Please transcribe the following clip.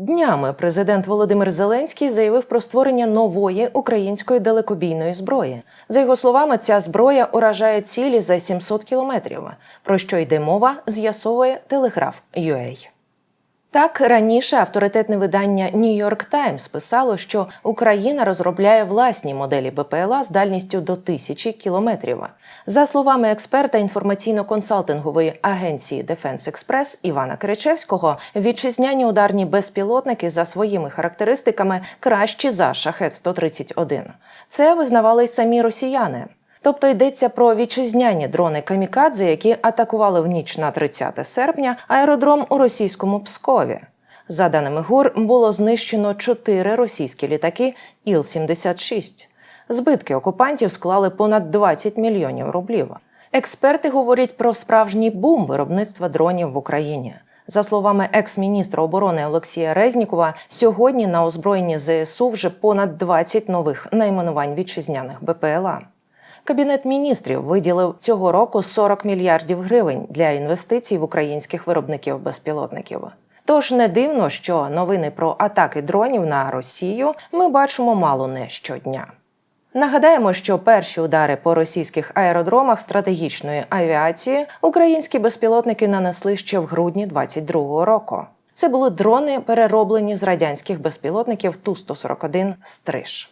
Днями президент Володимир Зеленський заявив про створення нової української далекобійної зброї. За його словами, ця зброя уражає цілі за 700 кілометрів. Про що йде мова, з'ясовує телеграф UA. Так раніше авторитетне видання York Times писало, що Україна розробляє власні моделі БПЛА з дальністю до тисячі кілометрів. За словами експерта інформаційно-консалтингової агенції Defense Express Івана Киричевського, вітчизняні ударні безпілотники за своїми характеристиками кращі за шахет 131 Це визнавали й самі росіяни. Тобто йдеться про вітчизняні дрони камікадзе, які атакували в ніч на 30 серпня аеродром у російському Пскові. За даними ГУР, було знищено чотири російські літаки Іл-76. Збитки окупантів склали понад 20 мільйонів рублів. Експерти говорять про справжній бум виробництва дронів в Україні. За словами екс-міністра оборони Олексія Резнікова, сьогодні на озброєнні ЗСУ вже понад 20 нових найменувань вітчизняних БПЛА. Кабінет міністрів виділив цього року 40 мільярдів гривень для інвестицій в українських виробників безпілотників. Тож не дивно, що новини про атаки дронів на Росію ми бачимо мало не щодня. Нагадаємо, що перші удари по російських аеродромах стратегічної авіації українські безпілотники нанесли ще в грудні 22-го року. Це були дрони, перероблені з радянських безпілотників Ту-141 Стриж.